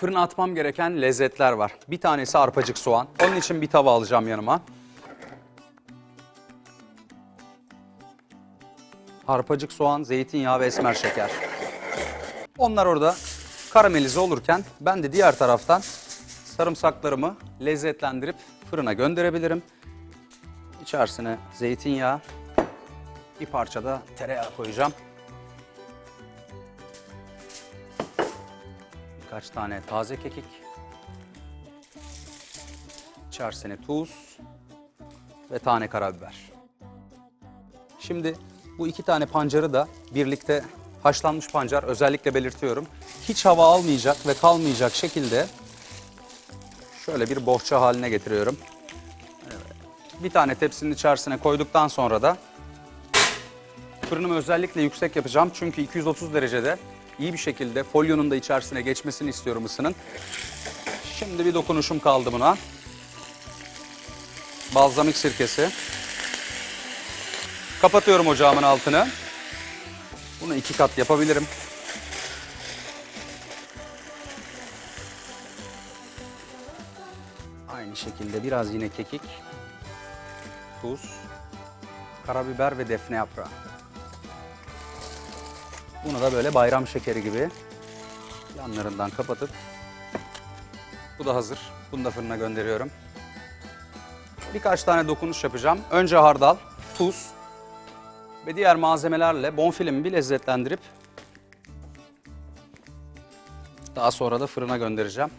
fırına atmam gereken lezzetler var. Bir tanesi arpacık soğan. Onun için bir tava alacağım yanıma. Arpacık soğan, zeytinyağı ve esmer şeker. Onlar orada karamelize olurken ben de diğer taraftan sarımsaklarımı lezzetlendirip fırına gönderebilirim. İçerisine zeytinyağı, bir parça da tereyağı koyacağım. Birkaç tane taze kekik. İçerisine tuz ve tane karabiber. Şimdi bu iki tane pancarı da birlikte haşlanmış pancar özellikle belirtiyorum. Hiç hava almayacak ve kalmayacak şekilde şöyle bir bohça haline getiriyorum. Bir tane tepsinin içerisine koyduktan sonra da fırınımı özellikle yüksek yapacağım. Çünkü 230 derecede iyi bir şekilde folyonun da içerisine geçmesini istiyorum ısının. Şimdi bir dokunuşum kaldı buna. Balzamik sirkesi. Kapatıyorum ocağımın altını. Bunu iki kat yapabilirim. Aynı şekilde biraz yine kekik, tuz, karabiber ve defne yaprağı. Bunu da böyle bayram şekeri gibi yanlarından kapatıp bu da hazır. Bunu da fırına gönderiyorum. Birkaç tane dokunuş yapacağım. Önce hardal, tuz ve diğer malzemelerle bonfilemi bir lezzetlendirip daha sonra da fırına göndereceğim.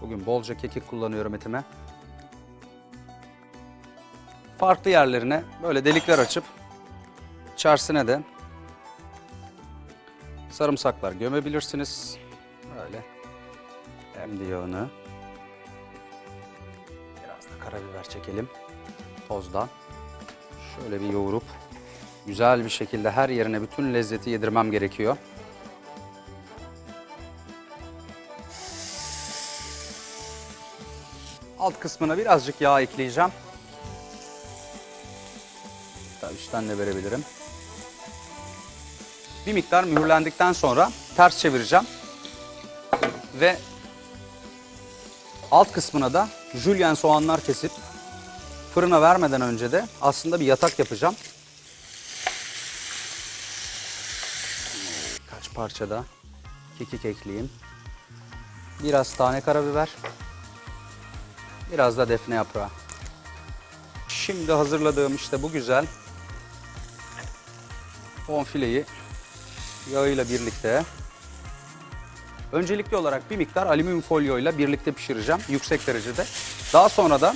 Bugün bolca kekik kullanıyorum etime. Farklı yerlerine böyle delikler açıp içerisine de sarımsaklar gömebilirsiniz. Böyle hem yağını biraz da karabiber çekelim tozdan. Şöyle bir yoğurup güzel bir şekilde her yerine bütün lezzeti yedirmem gerekiyor. Alt kısmına birazcık yağ ekleyeceğim. Üstten de verebilirim. Bir miktar mühürlendikten sonra ters çevireceğim. Ve alt kısmına da jülyen soğanlar kesip fırına vermeden önce de aslında bir yatak yapacağım. Kaç parça da kekik ekleyeyim. Biraz tane karabiber. Biraz da defne yaprağı. Şimdi hazırladığım işte bu güzel bonfileyi yağıyla birlikte öncelikli olarak bir miktar alüminyum folyoyla birlikte pişireceğim yüksek derecede. Daha sonra da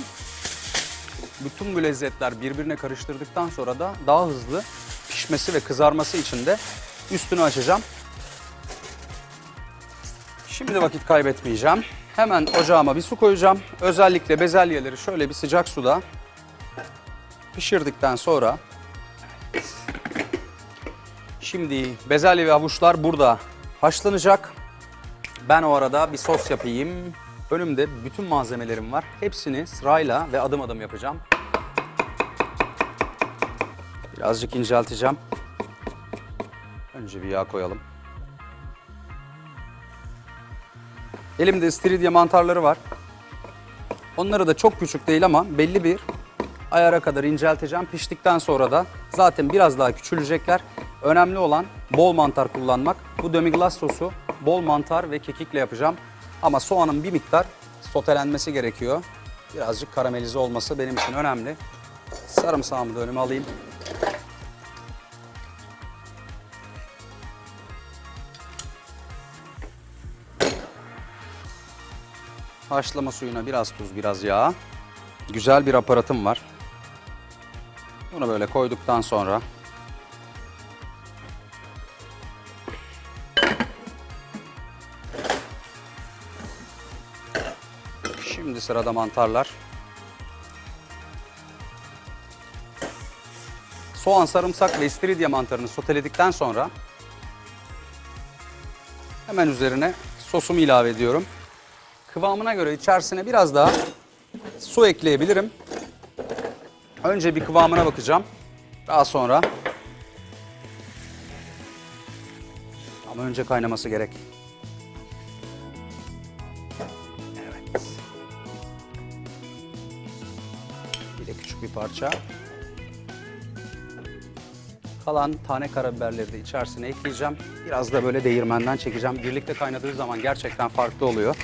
bütün bu lezzetler birbirine karıştırdıktan sonra da daha hızlı pişmesi ve kızarması için de üstünü açacağım. Şimdi vakit kaybetmeyeceğim. Hemen ocağıma bir su koyacağım. Özellikle bezelyeleri şöyle bir sıcak suda pişirdikten sonra Şimdi bezelye ve havuçlar burada haşlanacak. Ben o arada bir sos yapayım. Önümde bütün malzemelerim var. Hepsini sırayla ve adım adım yapacağım. Birazcık incelteceğim. Önce bir yağ koyalım. Elimde istiridye mantarları var. Onları da çok küçük değil ama belli bir ayara kadar incelteceğim. Piştikten sonra da zaten biraz daha küçülecekler. Önemli olan bol mantar kullanmak. Bu demi-glace sosu bol mantar ve kekikle yapacağım. Ama soğanın bir miktar sotelenmesi gerekiyor. Birazcık karamelize olması benim için önemli. Sarımsağımı da önüme alayım. Haşlama suyuna biraz tuz, biraz yağ. Güzel bir aparatım var. Bunu böyle koyduktan sonra sırada mantarlar. Soğan, sarımsak ve istiridye mantarını soteledikten sonra hemen üzerine sosumu ilave ediyorum. Kıvamına göre içerisine biraz daha su ekleyebilirim. Önce bir kıvamına bakacağım. Daha sonra Ama önce kaynaması gerek. Bir parça. Kalan tane karabiberleri de içerisine ekleyeceğim. Biraz da böyle değirmenden çekeceğim. Birlikte kaynadığı zaman gerçekten farklı oluyor.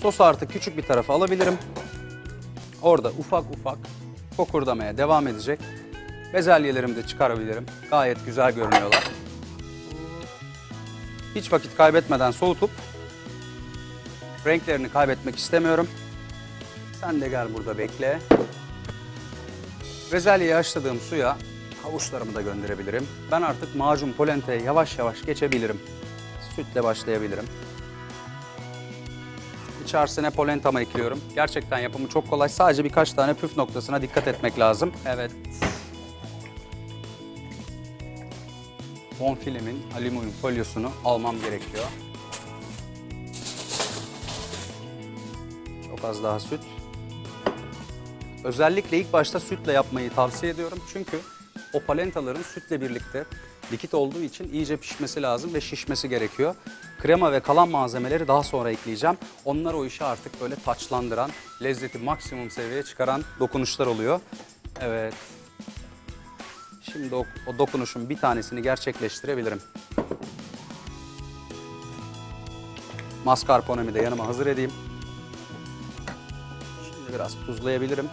Sosu artık küçük bir tarafa alabilirim. Orada ufak ufak kokurdamaya devam edecek. Bezelyelerimi de çıkarabilirim. Gayet güzel görünüyorlar. Hiç vakit kaybetmeden soğutup renklerini kaybetmek istemiyorum. Sen de gel burada bekle. Bezelyeyi haşladığım suya havuçlarımı da gönderebilirim. Ben artık macun polenteye yavaş yavaş geçebilirim. Sütle başlayabilirim. İçerisine polentamı ekliyorum. Gerçekten yapımı çok kolay. Sadece birkaç tane püf noktasına dikkat etmek lazım. Evet. Bonfilemin alüminyum folyosunu almam gerekiyor. Çok az daha süt. Özellikle ilk başta sütle yapmayı tavsiye ediyorum. Çünkü o palentaların sütle birlikte likit olduğu için iyice pişmesi lazım ve şişmesi gerekiyor. Krema ve kalan malzemeleri daha sonra ekleyeceğim. Onlar o işi artık böyle taçlandıran, lezzeti maksimum seviyeye çıkaran dokunuşlar oluyor. Evet. Şimdi o, o dokunuşun bir tanesini gerçekleştirebilirim. Mascarpone'mi de yanıma hazır edeyim. Şimdi biraz tuzlayabilirim.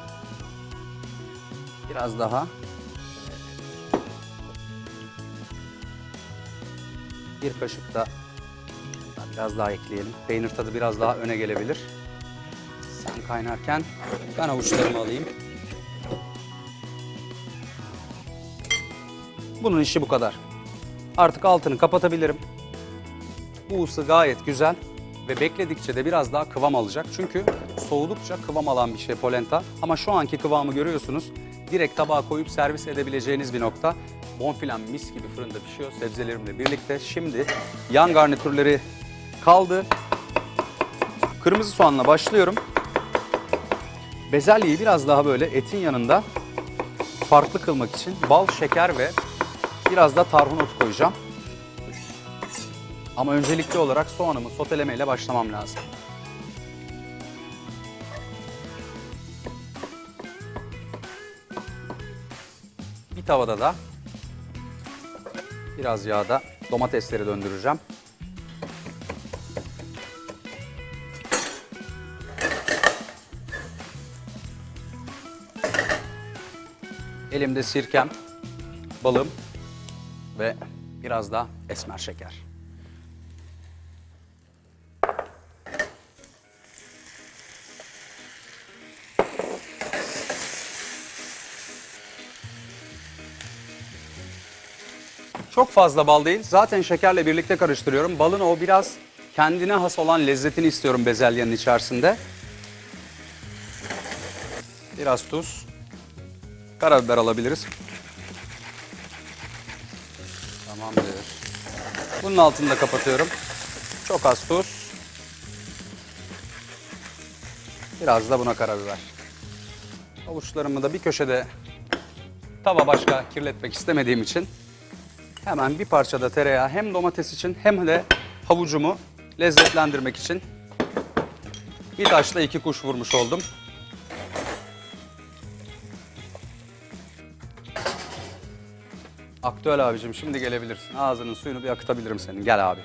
Biraz daha. Bir kaşık da biraz daha ekleyelim. Peynir tadı biraz daha öne gelebilir. Sen kaynarken ben avuçlarımı alayım. Bunun işi bu kadar. Artık altını kapatabilirim. Bu ısı gayet güzel ve bekledikçe de biraz daha kıvam alacak. Çünkü soğudukça kıvam alan bir şey polenta. Ama şu anki kıvamı görüyorsunuz. Direkt tabağa koyup servis edebileceğiniz bir nokta. Bonfilem mis gibi fırında pişiyor sebzelerimle birlikte. Şimdi yan garnitürleri kaldı. Kırmızı soğanla başlıyorum. Bezelyeyi biraz daha böyle etin yanında farklı kılmak için bal, şeker ve biraz da tarhun otu koyacağım. Ama öncelikli olarak soğanımı sotelemeyle başlamam lazım. Bir tavada da biraz yağda domatesleri döndüreceğim. Elimde sirkem, balım ve biraz da esmer şeker. Çok fazla bal değil. Zaten şekerle birlikte karıştırıyorum. Balın o biraz kendine has olan lezzetini istiyorum bezelyenin içerisinde. Biraz tuz. Karabiber alabiliriz. Tamamdır. Bunun altını da kapatıyorum. Çok az tuz. Biraz da buna karabiber. Avuçlarımı da bir köşede tava başka kirletmek istemediğim için hemen bir parça da tereyağı hem domates için hem de havucumu lezzetlendirmek için bir taşla iki kuş vurmuş oldum. Aktüel abicim şimdi gelebilirsin. Ağzının suyunu bir akıtabilirim senin. Gel abi.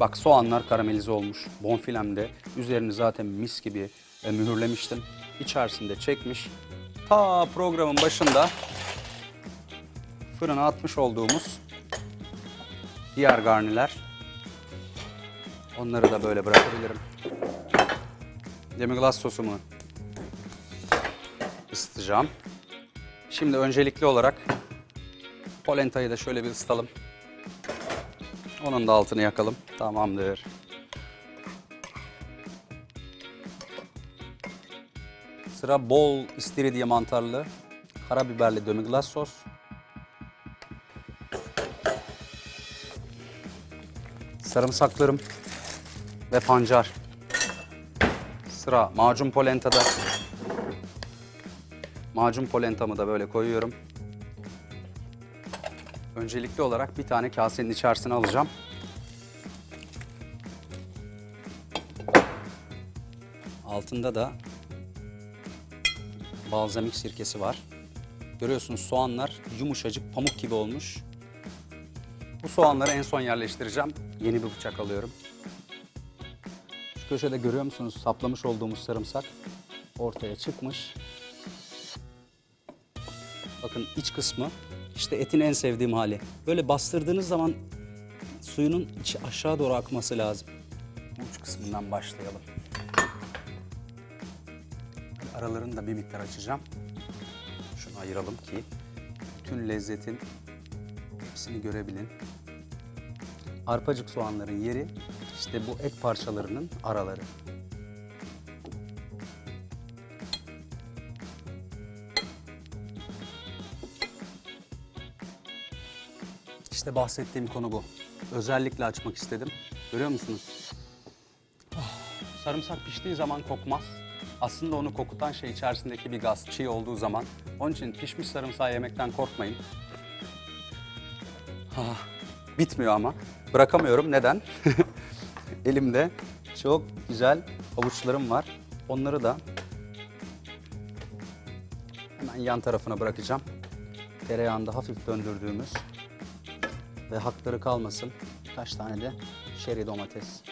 Bak soğanlar karamelize olmuş. Bonfilemde üzerini zaten mis gibi e, mühürlemiştim. İçerisinde çekmiş. Ta programın başında fırına atmış olduğumuz diğer garniler. Onları da böyle bırakabilirim. Demi-glace sosumu ısıtacağım. Şimdi öncelikli olarak polentayı da şöyle bir ısıtalım. Onun da altını yakalım. Tamamdır. Sıra bol istiridye mantarlı, karabiberli demi-glace sos. sarımsaklarım ve pancar. Sıra macun polentada. Macun polentamı da böyle koyuyorum. Öncelikli olarak bir tane kasenin içerisine alacağım. Altında da balzamik sirkesi var. Görüyorsunuz soğanlar yumuşacık pamuk gibi olmuş. Bu soğanları en son yerleştireceğim. Yeni bir bıçak alıyorum. Şu köşede görüyor musunuz saplamış olduğumuz sarımsak ortaya çıkmış. Bakın iç kısmı işte etin en sevdiğim hali. Böyle bastırdığınız zaman suyunun içi aşağı doğru akması lazım. Uç kısmından başlayalım. Aralarını da bir miktar açacağım. Şunu ayıralım ki bütün lezzetin hepsini görebilin. Arpacık soğanların yeri işte bu et parçalarının araları. İşte bahsettiğim konu bu. Özellikle açmak istedim. Görüyor musunuz? Sarımsak piştiği zaman kokmaz. Aslında onu kokutan şey içerisindeki bir gaz, çiğ olduğu zaman. Onun için pişmiş sarımsağı yemekten korkmayın. Ah, bitmiyor ama. Bırakamıyorum. Neden? Elimde çok güzel avuçlarım var. Onları da hemen yan tarafına bırakacağım. Tereyağında hafif döndürdüğümüz ve hakları kalmasın. Kaç tane de şeri domates.